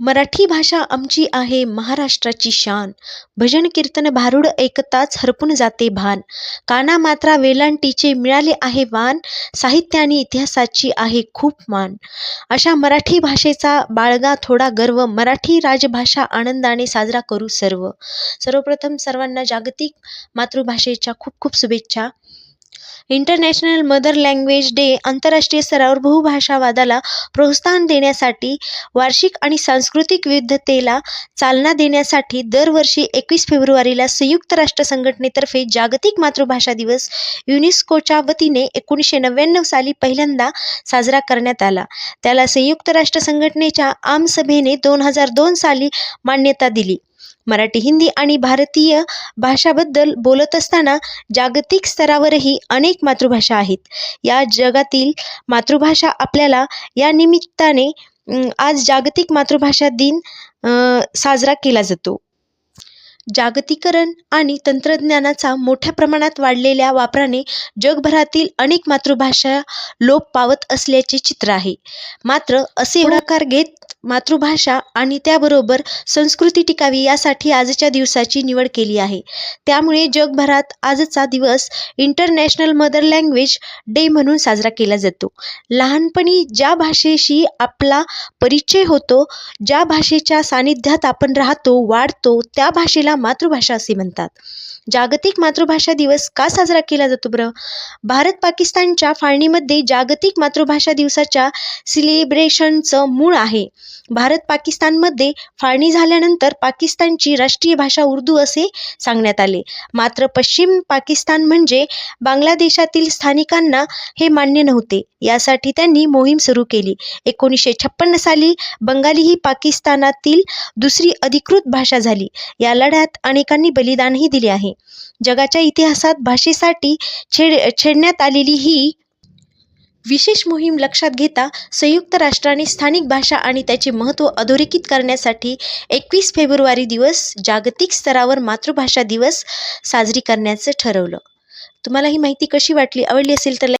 मराठी भाषा आमची आहे महाराष्ट्राची शान. भजन कीर्तन भारुड ऐकताच हरपून जाते भान. काना मात्रा वेलांटीचे मिळाले आहे वान. साहित्य आणि इतिहासाची आहे खूप मान. अशा मराठी भाषेचा बाळगा थोडा गर्व मराठी राजभाषा आनंदाने साजरा करू सर्व. सर्वप्रथम सर्वांना जागतिक मातृभाषेच्या खूप खूप शुभेच्छा. इंटरनॅशनल मदर लँग्वेज डे आंतरराष्ट्रीय स्तरावर बहुभाषावादाला प्रोत्साहन देण्यासाठी वार्षिक आणि सांस्कृतिक विविधतेला चालना देण्यासाठी दरवर्षी एकवीस फेब्रुवारीला संयुक्त राष्ट्र संघटनेतर्फे जागतिक मातृभाषा दिवस युनेस्कोच्या वतीने एकोणीसशे नव्याण्णव साली पहिल्यांदा साजरा करण्यात आला. त्याला संयुक्त राष्ट्र संघटनेच्या आमसभेने दोन हजार दोन साली मान्यता दिली. मराठी हिंदी आणि भारतीय भाषाबद्दल बोलत असताना जागतिक स्तरावरही अनेक मातृभाषा आहेत. या जगातील मातृभाषा आपल्याला या निमित्ताने आज जागतिक मातृभाषा दिन साजरा केला जातो. जागतिकरण आणि तंत्रज्ञानाचा मोठ्या प्रमाणात वाढलेल्या वापराने जगभरातील अनेक मातृभाषा लोप पावत असल्याचे चित्र आहे. मात्र असे होणाकार घेत मातृभाषा आणि त्याबरोबर संस्कृती टिकावी यासाठी आजच्या दिवसाची निवड केली आहे. त्यामुळे जगभरात आजचा दिवस इंटरनॅशनल मदर लँग्वेज डे म्हणून साजरा केला जातो. लहानपणी ज्या भाषेशी आपला परिचय होतो ज्या भाषेच्या सानिध्यात आपण राहतो वाढतो त्या भाषेला मातृभाषा असे म्हणतात. जागतिक मातृभाषा दिवस का साजरा केला जातो बरं? भारत पाकिस्तानच्या फाळणीमध्ये जागतिक मातृभाषा दिवसाच्या सिलेब्रेशनचं मूळ आहे. भारत पाकिस्तानमध्ये फाळणी झाल्यानंतर पाकिस्तानची राष्ट्रीय भाषा उर्दू असे सांगण्यात आले. मात्र पश्चिम पाकिस्तान म्हणजे बांगलादेशातील स्थानिकांना हे मान्य नव्हते. यासाठी त्यांनी मोहीम सुरू केली. एकोणीसशे छप्पन्न साली बंगाली ही पाकिस्तानातील दुसरी अधिकृत भाषा झाली. या लढ्यात अनेकांनी बलिदानही दिले आहे. जगाच्या इतिहासात भाषेसाठी छेड छेडण्यात आलेली ही विशेष मोहीम लक्षात घेता संयुक्त राष्ट्राने स्थानिक भाषा आणि त्याचे महत्त्व अधोरेखित करण्यासाठी एकवीस फेब्रुवारी दिवस जागतिक स्तरावर मातृभाषा दिवस साजरी करण्याचं ठरवलं. तुम्हाला ही माहिती कशी वाटली आवडली असेल तर